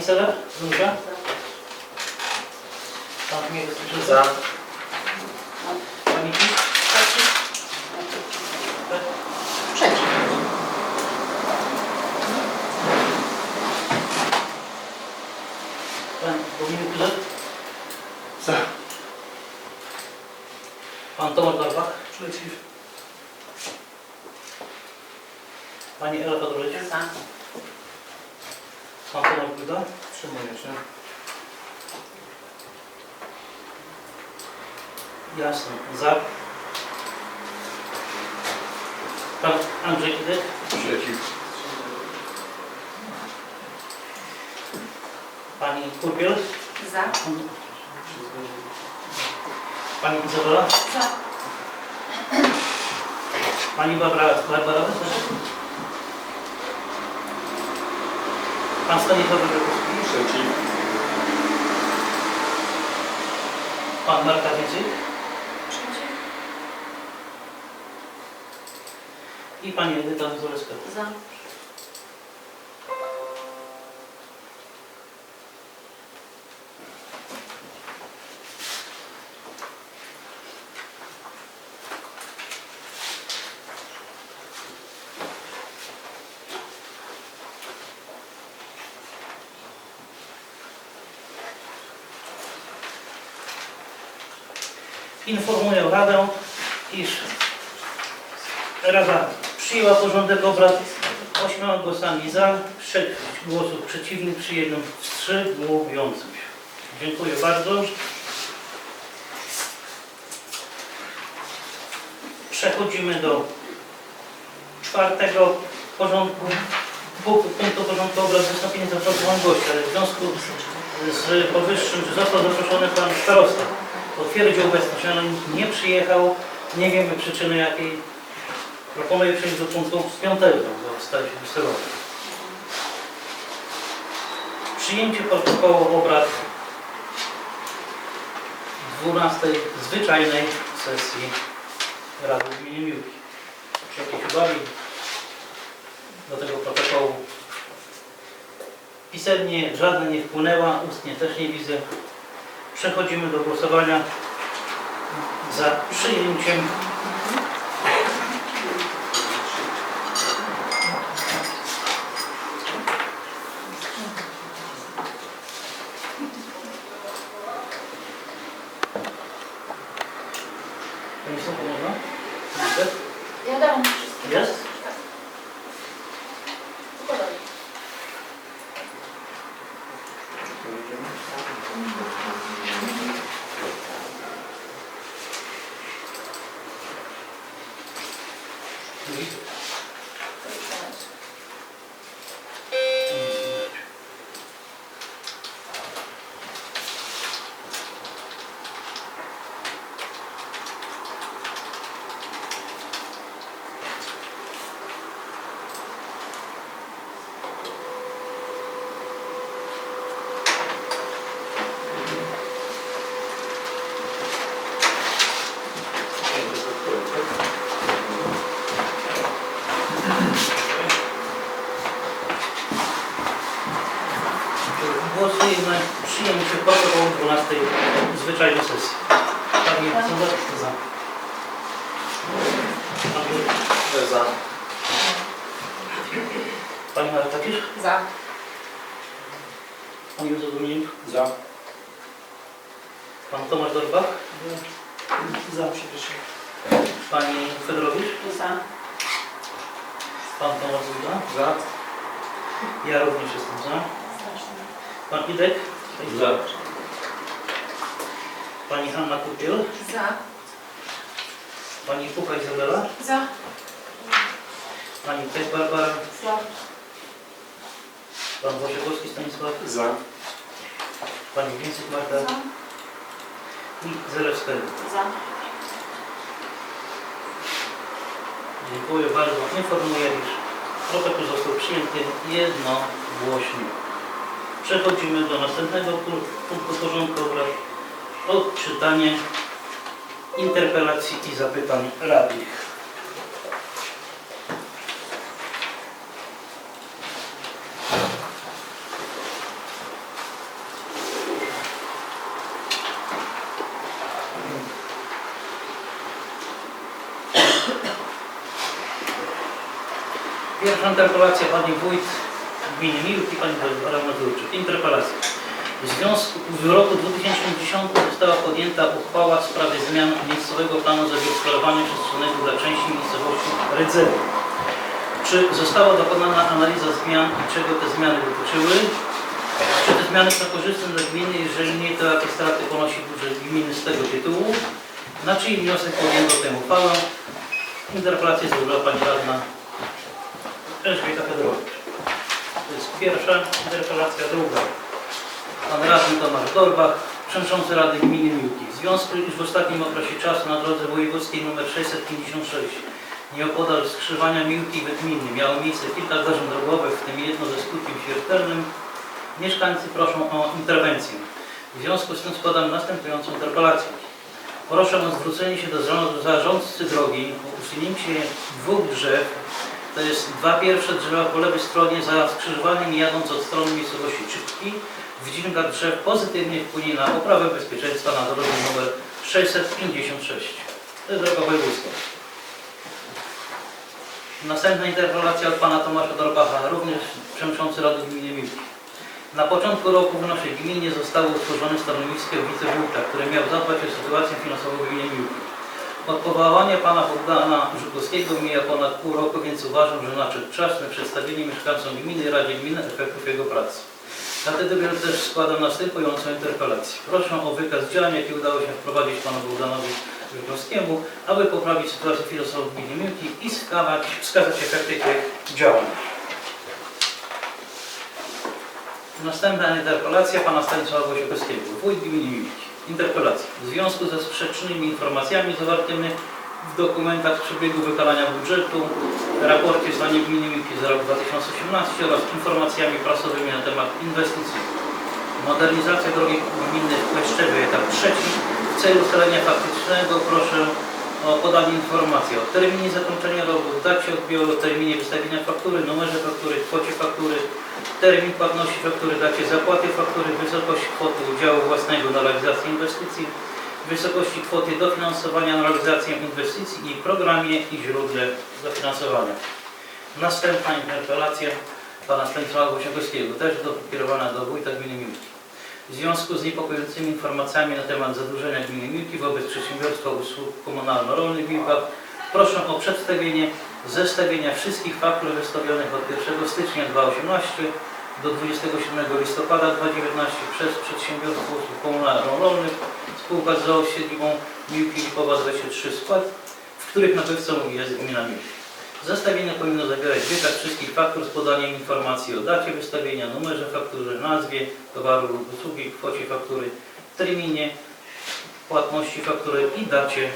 Pani Sela? Znuga? Pan mnie wysłyszy? Za. Pani Kis? Przeciw. Pan Dominik Kuzet? Za. Pan Tomasz Barbach? Przeciw. Pani Ela Padrowiec? Za. Pan Tomasz Buda? Wstrzymuję się. Jasne. Za. Pan Andrzej Kidek? Przeciw. Pani Kurbiel? Za. Pani Izabela? Za. Pani Barbara, Barbara? Pan Stanisław Wyrokowski? Przeciw. Pan Marka Wiecyk? Przeciw. I Pani Edyta Zaleska. Za. Informuję Radę, iż Rada przyjęła porządek obrad ośmioma głosami za, trzech głosów przeciwnych przy jednym wstrzymującym się. Dziękuję bardzo. Przechodzimy do czwartego porządku, punktu porządku obrad wystąpienie zaproponowanego gościa, ale w związku z powyższym, został zaproszony pan starosta, potwierdził obecność, ale nie przyjechał, nie wiemy przyczyny jakiej. Proponuję przejść do punktu piątego, bo staje się wysyłany. Przyjęcie protokołu obrad 12 zwyczajnej sesji Rady Gminy Miłki. Czy jakieś uwagi do tego protokołu? Pisemnie żadna nie wpłynęła, ustnie też nie widzę. Przechodzimy do głosowania za przyjęciem Państwo można? Jest? Ja dałam wszystkie. Jest? Podaj. Głosujemy na przyjęcie protokołu 12 zwyczajnej sesji. Panie Sądowcy za. Panie- Za. Pani Marta Kisz? Za. Pan Józef Dominik? Za. Pan Tomasz Dorbach? Za, przepraszam. Pani Fedorowicz? Za. Pan Tomasz Zuda? Za. Ja również jestem za. Pan Idek? Za. Pani Hanna Kupiel? Za. Pani Pucha Izabela? Za. Pani Tek Barbara? Za. Pan Wojciechowski Stanisław? Za. Pani Więcyk Marta? I Zalewska. Za. Dziękuję bardzo. Informuję, iż protokół został przyjęty jednogłośnie. Przechodzimy do następnego pu- punktu porządku obrad odczytanie interpelacji i zapytań radnych. Pierwsza interpelacja pani wójt gminy Miłki, pani Barbara Mazurczyk. Interpelacja. W związku w roku 2010 została podjęta uchwała w sprawie zmian miejscowego planu zagospodarowania przestrzennego dla części miejscowości Rydzewo. Czy została dokonana analiza zmian i czego te zmiany dotyczyły? Czy te zmiany są korzystne dla gminy? Jeżeli nie, to jakie straty ponosi budżet gminy z tego tytułu? Na czyj wniosek podjęto tę uchwałę? Interpelację złożyła Pani Radna Elżbieta Federowicz. To jest pierwsza interpelacja, druga. Pan radny Tomasz Gorbach, przewodniczący Rady Gminy Miłki. W związku, iż w ostatnim okresie czasu na drodze wojewódzkiej nr 656 nieopodal skrzyżowania Miłki i Wetminy miało miejsce kilka zdarzeń drogowych, w tym jedno ze skutkiem śmiertelnym, mieszkańcy proszą o interwencję. W związku z tym składam następującą interpelację. Proszę o zwrócenie się do zarząd- zarządcy drogi o usunięcie dwóch drzew, to jest dwa pierwsze drzewa po lewej stronie za skrzyżowaniem jadąc od strony miejscowości Czypki. Wydźwięka drzew pozytywnie wpłynie na poprawę bezpieczeństwa na drodze nr 656. To jest droga wojewódzka. Następna interpelacja od pana Tomasza Dorbacha, również przewodniczący Rady Gminy Miłki. Na początku roku w naszej gminie zostało utworzone stanowisko wicewójta, które miał zadbać o sytuację finansową w gminie Miłki. Od powołania pana Bogdana Żukowskiego mija ponad pół roku, więc uważam, że nadszedł czas na przedstawienie mieszkańcom gminy i Radzie Gminy efektów jego pracy. Dlatego też składam następującą interpelację. Proszę o wykaz działań, jakie udało się wprowadzić panu Bogdanowi Żukowskiemu, aby poprawić sytuację finansową w gminie Miłki i wskazać, wskazać efekty tych działań. Następna interpelacja pana Stanisława Wojciechowskiego, wójt gminy Miłki. Interpelacja. W związku ze sprzecznymi informacjami zawartymi w dokumentach przebiegu wykonania budżetu, raporcie stanie gminy Miłki za rok 2018 oraz informacjami prasowymi na temat inwestycji. Modernizacja drogi gminnej w Kleszczewie, etap trzeci. W celu ustalenia faktycznego proszę o podanie informacji o terminie zakończenia robót, dacie odbioru, terminie wystawienia faktury, numerze faktury, kwocie faktury, termin płatności faktury, dacie zapłaty faktury, wysokość kwoty udziału własnego na realizację inwestycji, wysokości kwoty dofinansowania na realizację inwestycji i programie i źródle dofinansowania. Następna interpelacja pana Stanisława Wosiakowskiego, też do, kierowana do wójta gminy Miłki. W związku z niepokojącymi informacjami na temat zadłużenia gminy Miłki wobec przedsiębiorstwa usług komunalno-rolnych w Miłkach, proszę o przedstawienie zestawienia wszystkich faktur wystawionych od 1 stycznia 2018 do 27 listopada 2019 przez przedsiębiorstwo usług komunalno-rolnych spółka z ZOO z siedzibą Miłki Lipowa 23 skład, w których nabywcą jest gmina Miłki. Zestawienie powinno zawierać wykaz wszystkich faktur z podaniem informacji o dacie wystawienia, numerze faktury, nazwie towaru lub usługi, kwocie faktury, terminie płatności faktury i dacie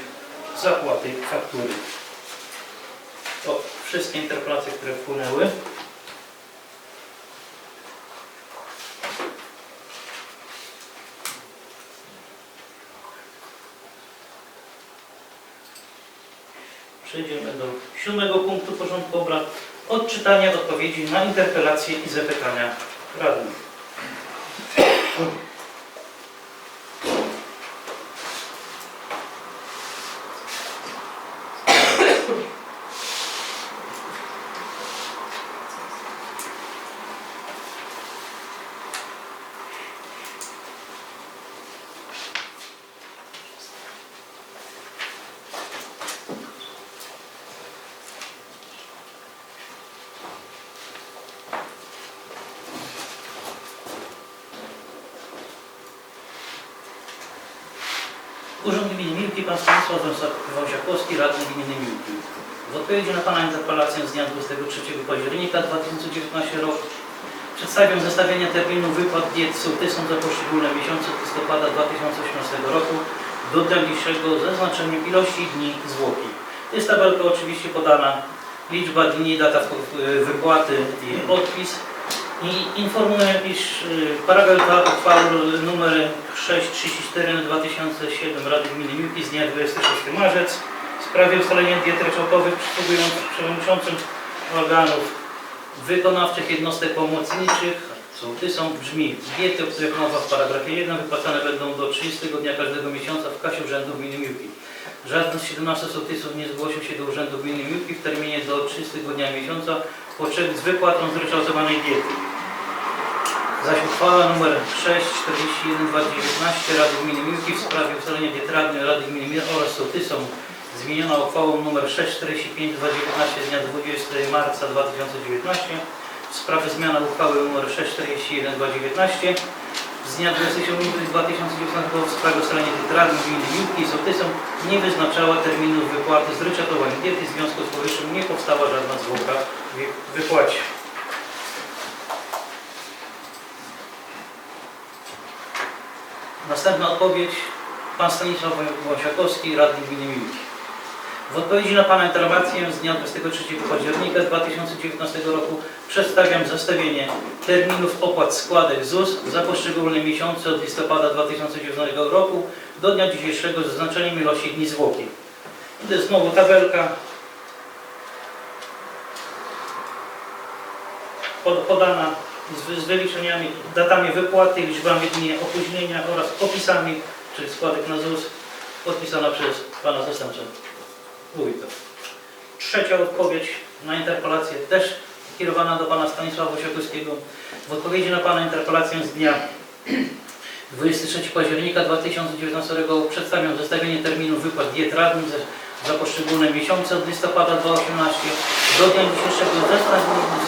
zapłaty faktury. To wszystkie interpelacje, które wpłynęły. Przejdziemy do siódmego punktu porządku obrad. Odczytanie odpowiedzi na interpelacje i zapytania radnych. Urząd Gminy Miłki, Pan Stanisław Wąsiakowski, radny Gminy Miłki. W odpowiedzi na Pana interpelację z dnia 23 października 2019 roku. Przedstawiam zestawienie terminu wypłat diet sołtysom za poszczególne miesiące od listopada 2018 roku do dnia dzisiejszego z zaznaczeniem ilości dni zwłoki. Jest tabelka oczywiście podana, liczba dni, data wypłaty i odpis. I informuję, iż y, paragraf 2 uchwały numer 634 na 2007 Rady Gminy Miłki z dnia 26 marzec w sprawie ustalenia diet ryczałtowych przysługujących przewodniczącym organów wykonawczych jednostek pomocniczych sołtysom brzmi diety, o których mowa w paragrafie 1 wypłacane będą do 30 dnia każdego miesiąca w kasie urzędu gminy Miłki. Żaden z 17 sołtysów nie zgłosił się do Urzędu Gminy Miłki w terminie do 30 dnia miesiąca potrzeb z wypłatą zryczałtowanej diety. Zaś uchwała nr 6 41 2019 Rady Gminy Miłki w sprawie ustalenia diet Rady Gminy Miłki oraz sołtysom zmieniona uchwałą nr 6 45 2019 z dnia 20 marca 2019 w sprawie zmiany uchwały nr 6 41 2019 z dnia 27 lutego 2019 w sprawie ustalenia diet radnych gminy Miłki i sołtysom nie wyznaczała terminów wypłaty zryczałtowanej diety. W związku z powyższym nie powstała żadna zwłoka w wypłacie. Następna odpowiedź. Pan Stanisław Wąsiakowski, radny gminy Miłki. W odpowiedzi na Pana interpelację z dnia 23 października 2019 roku przedstawiam zestawienie terminów opłat składek ZUS za poszczególne miesiące od listopada 2019 roku do dnia dzisiejszego z zaznaczeniem ilości dni zwłoki. To jest znowu tabelka pod- podana z, z wyliczeniami, datami wypłaty, liczbami dni opóźnienia oraz opisami, czyli składek na ZUS, podpisana przez Pana zastępcę Trzecia odpowiedź na interpelację też kierowana do Pana Stanisława Siekowskiego. W odpowiedzi na Pana interpelację z dnia 23 października 2019 roku przedstawiam zestawienie terminów wypłat diet za, poszczególne miesiące od listopada 2018 do dnia dzisiejszego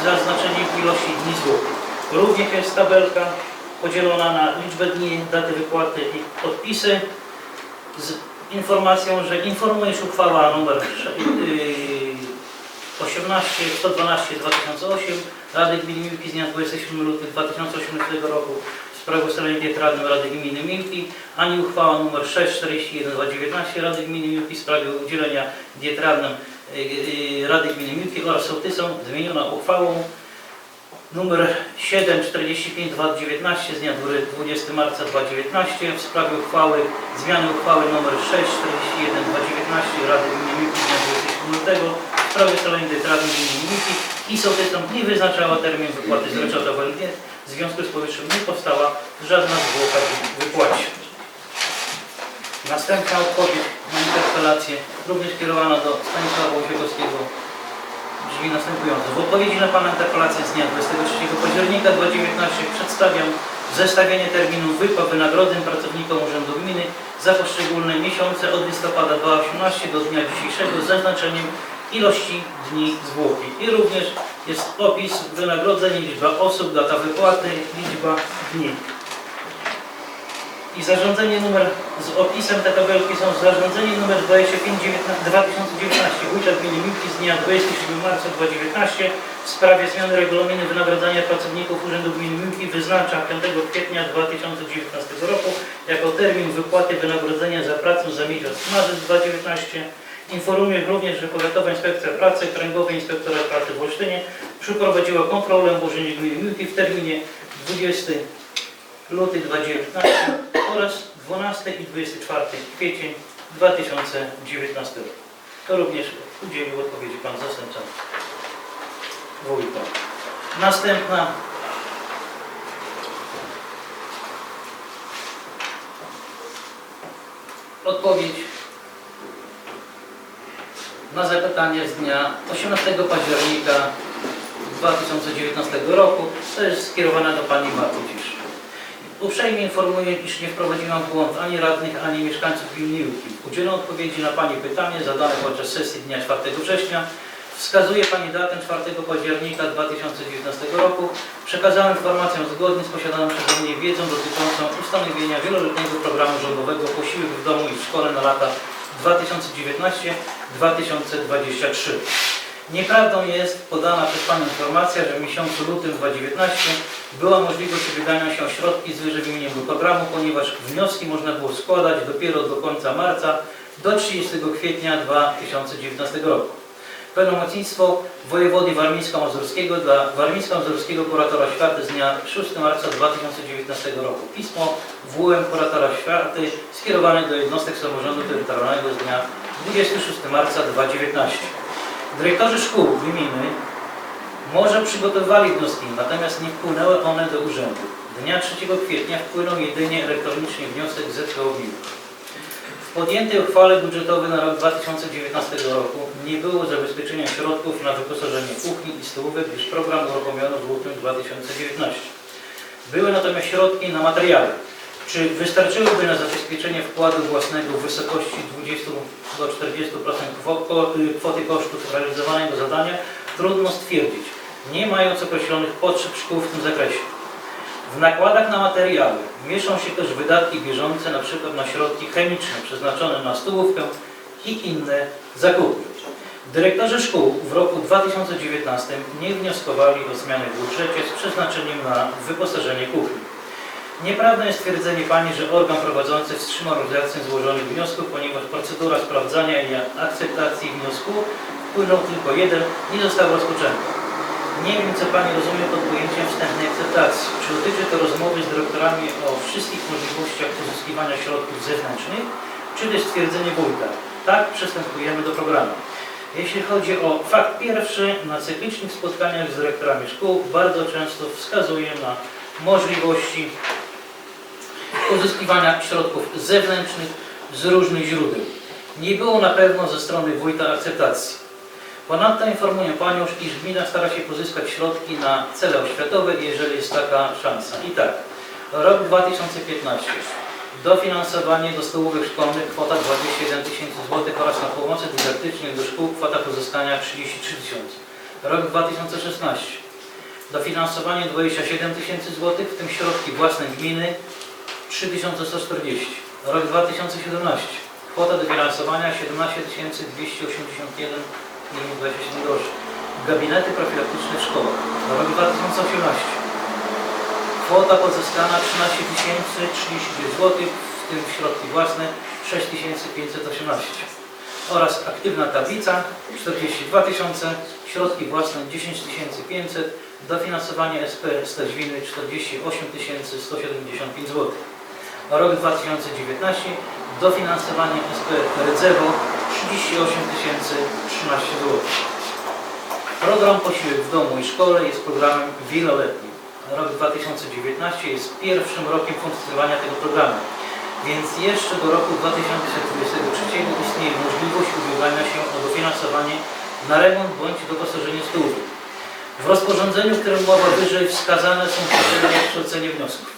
z zaznaczeniem ilości dni zwłok. Również jest tabelka podzielona na liczbę dni, daty wypłaty i podpisy z informacją, że informuje się uchwała nr 18 112 2008 Rady Gminy Miłki z dnia 27 lutego 2018 roku. W sprawie ustalenia diet radnym Rady Gminy Miłki, ani uchwała nr 6 41 2019 Rady Gminy Miłki w sprawie udzielenia diet radnym y, y, Rady Gminy Miłki oraz sołtysom zmieniona uchwałą numer 745 2019 z dnia 20 marca 2019 w sprawie uchwały zmiany uchwały nr 641 2019 Rady Gminy Miłki z dnia 27 lutego w sprawie ustalenia Rady Gminy Miłki i sołtysom nie wyznaczała termin wypłaty zryczałtowanej diet. W związku z powyższym nie powstała żadna zwłoka w wypłacie. Następna odpowiedź na interpelację, również kierowana do Stanisława Łoziegowskiego, brzmi następująco. W odpowiedzi na Pana interpelację z dnia 23 października 2019 przedstawiam zestawienie terminów wypłat wynagrodzeń pracownikom Urzędu Gminy za poszczególne miesiące od listopada 2018 do dnia dzisiejszego z zaznaczeniem ilości dni zwłoki. I również jest opis wynagrodzeń, liczba osób, data wypłaty, liczba dni. I zarządzenie numer z opisem te tabelki są zarządzenie numer 25 2019 Wójta Gminy Miłki z dnia 27 marca 2019 w sprawie zmiany regulaminu wynagradzania pracowników Urzędu Gminy Miłki wyznacza 5 kwietnia 2019 roku jako termin wypłaty wynagrodzenia za pracę za miesiąc marzec 2019. Informuję również, że Powiatowa Inspekcja Pracy, Kręgowy Inspektorat Pracy w Olsztynie przeprowadziła kontrolę w Urzędzie Gminy Miłki w terminie 20 luty 2019 oraz 12 i 24 kwiecień 2019 roku. To również udzielił odpowiedzi Pan Zastępca Wójta. Następna odpowiedź na zapytanie z dnia 18 października 2019 roku. To jest skierowane do Pani Marty Cisz. Uprzejmie informuję, iż nie wprowadziłam w błąd ani radnych, ani mieszkańców gminy. Udzielam odpowiedzi na Pani pytanie zadane podczas sesji dnia 4 września. Wskazuje Pani datę 4 października 2019 roku. Przekazałem informację zgodnie z posiadaną przeze mnie wiedzą dotyczącą ustanowienia wieloletniego programu rządowego Posiłek w domu i w szkole na lata 2019-2023. Nieprawdą jest podana przez Panią informacja, że w miesiącu lutym 2019 była możliwość ubiegania się o środki z wyżej wymienionego programu, ponieważ wnioski można było składać dopiero do końca marca do 30 kwietnia 2019 roku. Pełnomocnictwo wojewody warmińsko-mazurskiego dla warmińsko-mazurskiego kuratora oświaty z dnia 6 marca 2019 roku. Pismo WM kuratora oświaty skierowane do jednostek samorządu terytorialnego z dnia 26 marca 2019. Dyrektorzy szkół gminy może przygotowywali wnioski, natomiast nie wpłynęły one do urzędu. Dnia 3 kwietnia wpłynął jedynie elektronicznie wniosek z ZKO W podjętej uchwale budżetowej na rok 2019 roku nie było zabezpieczenia środków na wyposażenie kuchni i stołówek, gdyż program uruchomiono w lutym 2019. Były natomiast środki na materiały. Czy wystarczyłyby na zabezpieczenie wkładu własnego w wysokości 20 do 40% kwo- ko- y, kwoty kosztów realizowanego zadania? Trudno stwierdzić, nie mając określonych potrzeb szkół w tym zakresie. W nakładach na materiały mieszczą się też wydatki bieżące, np. na środki chemiczne przeznaczone na stołówkę i inne zakupy. Dyrektorzy szkół w roku 2019 nie wnioskowali o zmiany w budżecie z przeznaczeniem na wyposażenie kuchni. Nieprawdą jest twierdzenie Pani, że organ prowadzący wstrzymał realizację złożonych wniosków, ponieważ procedura sprawdzania i akceptacji wniosku wpłynął tylko jeden i został rozpoczęty. Nie wiem, co Pani rozumie pod pojęciem wstępnej akceptacji. Czy dotyczy to rozmowy z dyrektorami o wszystkich możliwościach pozyskiwania środków zewnętrznych, czy też stwierdzenie wójta? Tak, przystępujemy do programu. Jeśli chodzi o fakt pierwszy, na cyklicznych spotkaniach z dyrektorami szkół bardzo często wskazuje na możliwości pozyskiwania środków zewnętrznych z różnych źródeł. Nie było na pewno ze strony wójta akceptacji. Ponadto informuję Panią, iż gmina stara się pozyskać środki na cele oświatowe, jeżeli jest taka szansa. I tak, rok 2015. Dofinansowanie do stołówek szkolnych kwota 21 tysięcy złotych oraz na pomocy dydaktycznej do szkół kwota pozyskania 33 tysiące. Rok 2016. Dofinansowanie 27 tysięcy złotych, w tym środki własne gminy 3140. Rok 2017. Kwota dofinansowania 17 281 27 groszy. Gabinety profilaktyczne w szkołach. Rok 2018. Kwota pozyskana 13 032 zł, w tym środki własne 6 518. Oraz aktywna tablica 42 000, środki własne 10 500, dofinansowanie SP Staźwiny 48 175 zł. Rok 2019 dofinansowanie SP Rydzewo 38 013 zł. Program Posiłek w domu i szkole jest programem wieloletnim. Rok 2019 jest pierwszym rokiem funkcjonowania tego programu, więc jeszcze do roku 2023 istnieje możliwość ubiegania się o dofinansowanie na remont bądź doposażenie stołówek. W rozporządzeniu, którym mowa wyżej wskazane są przy ocenie wniosków.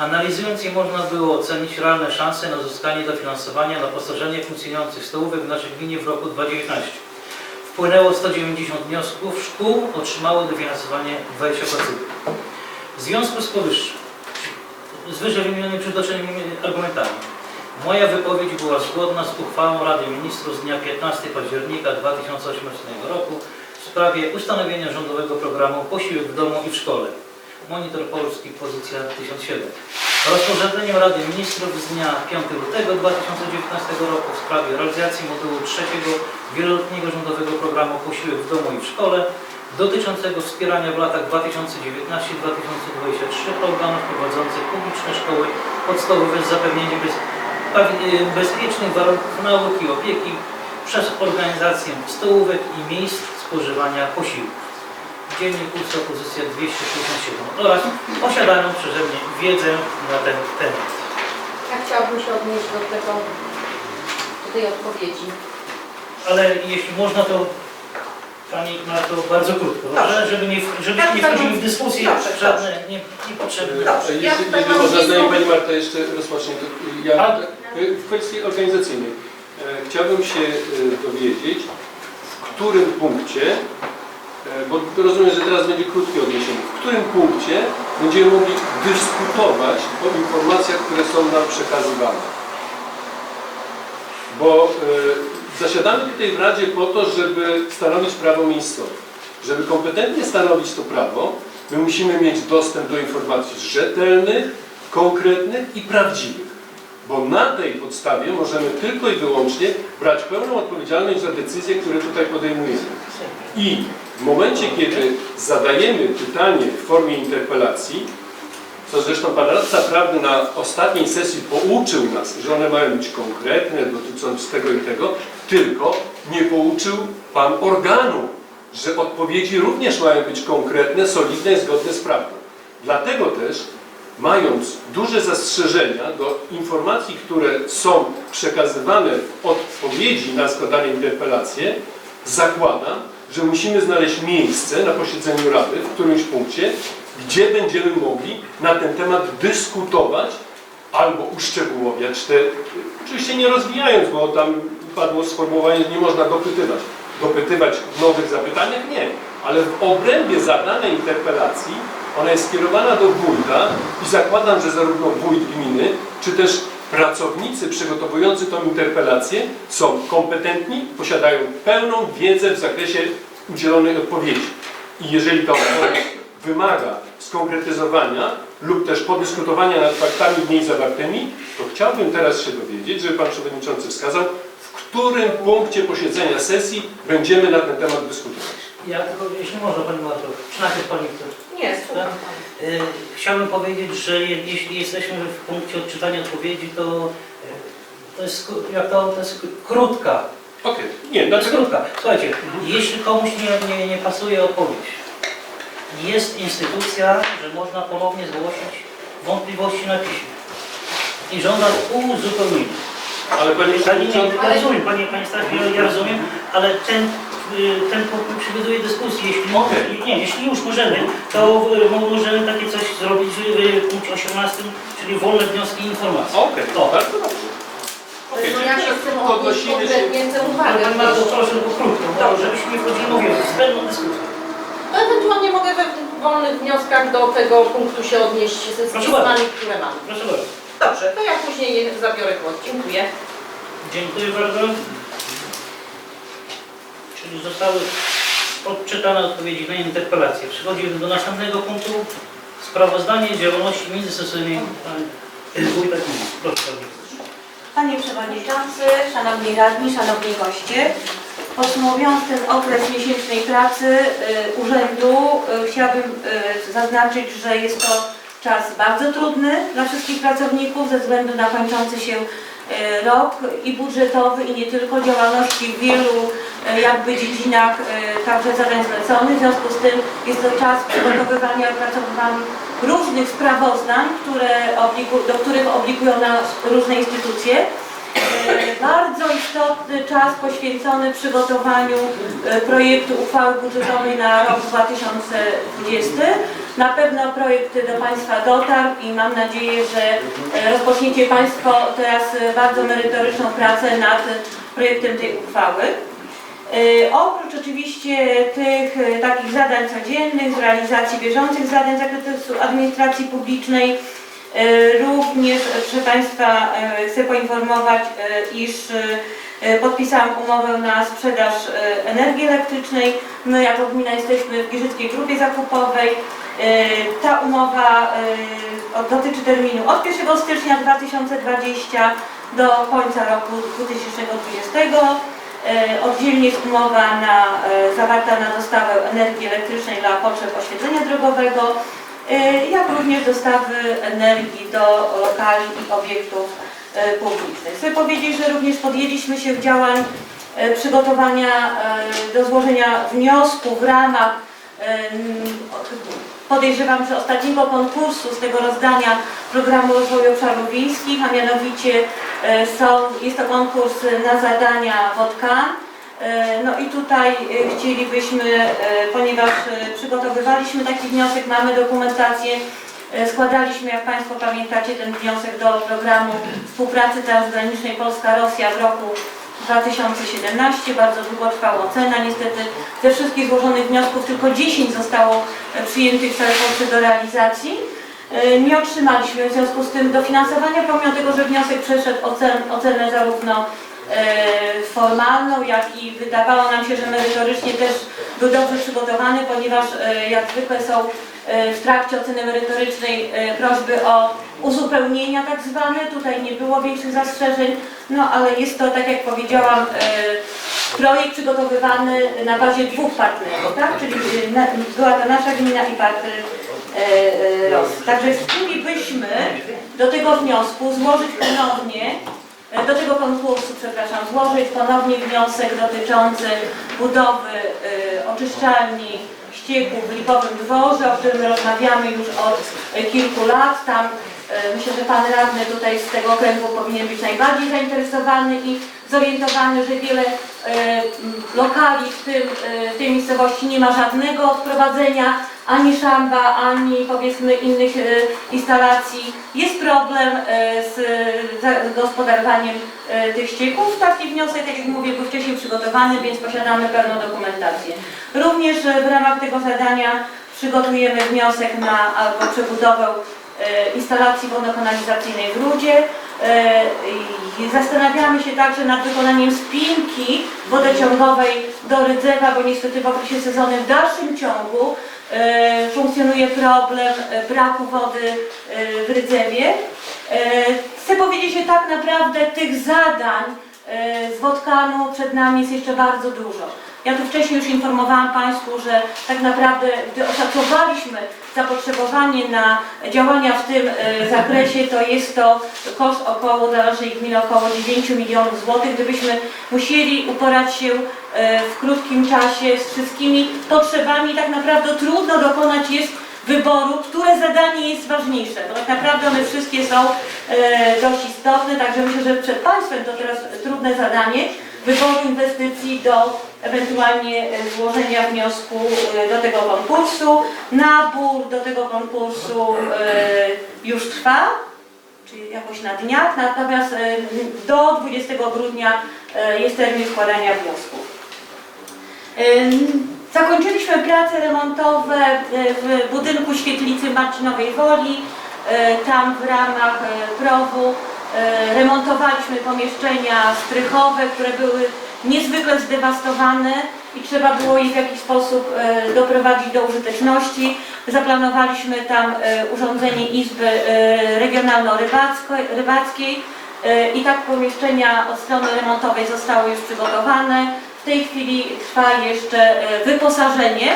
Analizując je można było ocenić realne szanse na uzyskanie dofinansowania na posażenie funkcjonujących stołówek w naszej gminie w roku 2019. Wpłynęło 190 wniosków, szkół otrzymało dofinansowanie 20%. W związku z powyższym, z wyżej wymienionymi przytoczonymi argumentami, moja wypowiedź była zgodna z uchwałą Rady Ministrów z dnia 15 października 2018 roku w sprawie ustanowienia rządowego programu Posiłek w domu i w szkole. Monitor Polski, pozycja 1007. Rozporządzeniem Rady Ministrów z dnia 5 lutego 2019 roku w sprawie realizacji modułu trzeciego wieloletniego rządowego programu Posiłek w domu i w szkole dotyczącego wspierania w latach 2019-2023 programów prowadzących publiczne szkoły podstawowe z zapewnieniem bez, pawi- bezpiecznych warunków nauki i opieki przez organizację stołówek i miejsc spożywania posiłków. Dziennik Kurs Opozycja 267 oraz posiadaną przeze mnie wiedzę na ten temat. Ja chciałabym się odnieść do tego, do tej odpowiedzi. Ale jeśli można, to Pani ma to bardzo krótko, dobrze? Żeby nie, żebyśmy nie wchodzili w dyskusje Dobrze, żadne nie, niepotrzebne. Dobrze. Jeśli, Ja tutaj jeśli mam można, Pani Marta jeszcze rozpocznie, to ja A- y, w kwestii organizacyjnej e, chciałbym się e, dowiedzieć, w którym punkcie, e, bo rozumiem, że teraz będzie krótkie odniesienie, w którym punkcie będziemy mogli dyskutować o informacjach, które są nam przekazywane. Bo e, zasiadamy tutaj w Radzie po to, żeby stanowić prawo miejscowe. Żeby kompetentnie stanowić to prawo, my musimy mieć dostęp do informacji rzetelnych, konkretnych i prawdziwych. Bo na tej podstawie możemy tylko i wyłącznie brać pełną odpowiedzialność za decyzje, które tutaj podejmujemy. I w momencie, kiedy zadajemy pytanie w formie interpelacji, co zresztą Pan Radca Prawny na ostatniej sesji pouczył nas, że one mają być konkretne, dotyczące tego i tego, tylko nie pouczył Pan organu, że odpowiedzi również mają być konkretne, solidne i zgodne z prawdą. Dlatego też mając duże zastrzeżenia do informacji, które są przekazywane w odpowiedzi na składane interpelacje, zakładam, że musimy znaleźć miejsce na posiedzeniu Rady w którymś punkcie, gdzie będziemy mogli na ten temat dyskutować albo uszczegółowiać te, oczywiście nie rozwijając, bo tam padło sformułowanie, nie można dopytywać. Dopytywać w nowych zapytaniach? Nie. Ale w obrębie zadanej interpelacji ona jest skierowana do wójta i zakładam, że zarówno wójt gminy, czy też pracownicy przygotowujący tą interpelację są kompetentni, posiadają pełną wiedzę w zakresie udzielonej odpowiedzi. I jeżeli ta odpowiedź wymaga skonkretyzowania lub też podyskutowania nad faktami w niej zawartymi, to chciałbym teraz się dowiedzieć, żeby Pan Przewodniczący wskazał, w którym punkcie posiedzenia sesji będziemy na ten temat dyskutować. Ja tylko, jeśli można Pani Marto, czy najpierw Pani chce? Nie, słucham. Y, Chciałbym powiedzieć, że je- jeśli jesteśmy w punkcie odczytania odpowiedzi, to y, to jest, skró- jak to, to jest krótka. Okej, nie, To jest dlaczego? krótka. Słuchajcie, jeśli komuś nie, nie, nie pasuje odpowiedź, jest instytucja, że można ponownie zgłosić wątpliwości na piśmie i żąda uzupełnienia. Ale Panie Pani, Przewodniczący, ja rozumiem, Panie, Panie Stasiu, ja, ja rozumiem, ale ten, ten punkt przewiduje dyskusję. Jeśli, Okej. nie, jeśli już możemy, to y, mo- możemy takie coś zrobić w, w punkcie 18, czyli wolne wnioski i informacje. okej, O. bardzo dobrze. Okej, No ja się chcę odnosimy się... uwagę. Pan bardzo proszę krótko, bo żebyśmy nie wchodzili, mówię, w zbędną dyskusję. No ewentualnie mogę we wolnych wnioskach do tego punktu się odnieść z z Proszę pismami, które mam. Proszę bardzo. Dobrze, to ja później zabiorę głos. Dziękuję. Dziękuję bardzo. Zostały odczytane odpowiedzi na interpelację. Przechodzimy do następnego punktu. Sprawozdanie działalności międzysesyjnej Wójta. Panie Przewodniczący, Szanowni Radni, Szanowni Goście, podsumowując ten okres miesięcznej pracy y, Urzędu, y, chciałabym y, zaznaczyć, że jest to czas bardzo trudny dla wszystkich pracowników ze względu na kończący się rok i budżetowy i nie tylko działalności wielu jakby dziedzinach y, także zadań zleconych. W związku z tym jest to czas przygotowywania i opracowywania różnych sprawozdań, które do których obligują nas różne instytucje. E, Bardzo istotny czas poświęcony przygotowaniu e, projektu uchwały budżetowej na rok 2020. Na pewno projekt do Państwa dotarł i mam nadzieję, że e, rozpoczniecie Państwo teraz e, bardzo merytoryczną pracę nad projektem tej uchwały. E, Oprócz oczywiście tych e, takich zadań codziennych, z realizacji bieżących zadań zakresu administracji publicznej, e, również, proszę Państwa, chcę poinformować, iż podpisałam umowę na sprzedaż energii elektrycznej. My jako gmina jesteśmy w Giżyckiej Grupie Zakupowej. Ta umowa dotyczy terminu od 1 stycznia 2020 do końca roku 2020. E, Oddzielnie jest umowa na, e, zawarta na dostawę energii elektrycznej dla potrzeb oświetlenia drogowego, e, jak również dostawy energii do lokali i obiektów publicznych. Chcę powiedzieć, że również podjęliśmy się działań przygotowania do złożenia wniosku w ramach podejrzewam, że ostatniego konkursu z tego rozdania programu rozwoju obszarów wiejskich, a mianowicie e, są, jest to konkurs na zadania WODKA. E, No i tutaj e, chcielibyśmy, ponieważ przygotowywaliśmy taki wniosek, mamy dokumentację, składaliśmy, jak Państwo pamiętacie, ten wniosek do programu współpracy transgranicznej Polska-Rosja w roku 2017, bardzo długo trwała ocena. Niestety ze wszystkich złożonych wniosków tylko 10 zostało e, przyjętych w całej Polsce do realizacji. E, Nie otrzymaliśmy w związku z tym dofinansowania, pomimo tego, że wniosek przeszedł ocen, ocenę zarówno formalną, jak i wydawało nam się, że merytorycznie też był dobrze przygotowany, ponieważ e, jak zwykle są e, w trakcie oceny merytorycznej e, prośby o uzupełnienia tak zwane. Tutaj nie było większych zastrzeżeń, no ale jest to, tak jak powiedziałam, e, projekt przygotowywany na bazie dwóch partnerów, tak? Czyli e, była to nasza gmina i partner e, e, ROS. Także chcielibyśmy do tego wniosku złożyć ponownie E, do tego konkursu, złożyć ponownie wniosek dotyczący budowy e, oczyszczalni ścieków w Lipowym Dworze, o którym rozmawiamy już od e, kilku lat. Tam e, myślę, że Pan Radny tutaj z tego okręgu powinien być najbardziej zainteresowany i zorientowany, że wiele e, lokali w, tym, e, w tej miejscowości nie ma żadnego odprowadzenia, ani szamba, ani powiedzmy innych e, instalacji. Jest problem z gospodarowaniem tych ścieków. Taki wniosek, tak jak mówię, był wcześniej przygotowany, więc posiadamy pełną dokumentację. Również w ramach tego zadania przygotujemy wniosek na albo przebudowę instalacji wodno-kanalizacyjnej w Rudzie. E, Zastanawiamy się także nad wykonaniem spinki wodociągowej do Rydzewa, bo niestety w okresie sezonnym w dalszym ciągu e, funkcjonuje problem e, braku wody w Rydzewie. Chcę powiedzieć, że tak naprawdę tych zadań z Wodkanu przed nami jest jeszcze bardzo dużo. Ja tu wcześniej już informowałam Państwu, że tak naprawdę gdy oszacowaliśmy zapotrzebowanie na działania w tym e, zakresie, to jest to koszt około, dla naszej gminy około 9 milionów złotych. Gdybyśmy musieli uporać się e, w krótkim czasie z wszystkimi potrzebami, tak naprawdę trudno dokonać jest wyboru, które zadanie jest ważniejsze, bo tak naprawdę one wszystkie są e, dość istotne, także myślę, że przed Państwem to teraz trudne zadanie wyboru inwestycji do ewentualnie e, złożenia wniosku e, do tego konkursu. Nabór do tego konkursu e, już trwa, czyli jakoś na dniach, natomiast do 20 grudnia jest termin składania wniosków. Zakończyliśmy prace remontowe w budynku świetlicy Marcinowej Woli. Tam w ramach PROW-u remontowaliśmy pomieszczenia strychowe, które były niezwykle zdewastowane i trzeba było je w jakiś sposób y, doprowadzić do użyteczności. Zaplanowaliśmy tam y, urządzenie Izby Regionalno-Rybackiej i tak pomieszczenia od strony remontowej zostały już przygotowane. W tej chwili trwa jeszcze e, wyposażenie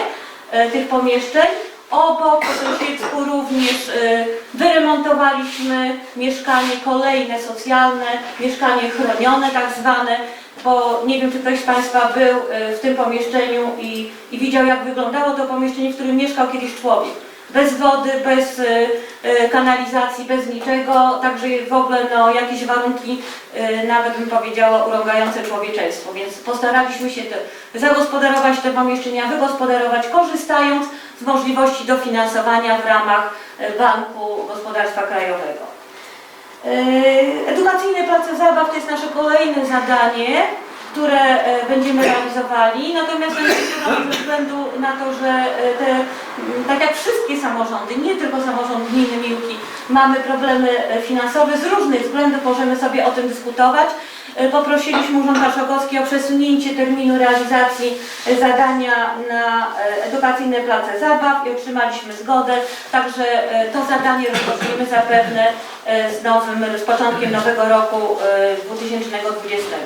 e, tych pomieszczeń. Obok po sąsiedzku również e, wyremontowaliśmy mieszkanie kolejne socjalne, mieszkanie chronione tak zwane, bo nie wiem czy ktoś z Państwa był e, w tym pomieszczeniu i, i widział jak wyglądało to pomieszczenie, w którym mieszkał kiedyś człowiek. Bez wody, bez e, e, kanalizacji, bez niczego, także w ogóle no, jakieś warunki, e, nawet bym powiedziała, urągające człowieczeństwo. Więc postaraliśmy się te, zagospodarować te pomieszczenia, wygospodarować, korzystając z możliwości dofinansowania w ramach Banku Gospodarstwa Krajowego. Edukacyjne place zabaw to jest nasze kolejne zadanie, które e, będziemy realizowali. Natomiast ze względu na to, że e, te, tak jak wszystkie samorządy, nie tylko samorząd gminy Miłki, mamy problemy e, finansowe z różnych względów, możemy sobie o tym dyskutować. Poprosiliśmy Urząd Marszałkowski o przesunięcie terminu realizacji zadania na edukacyjne place zabaw i otrzymaliśmy zgodę. Także to zadanie rozpoczniemy zapewne z nowym, z początkiem nowego roku e, 2020.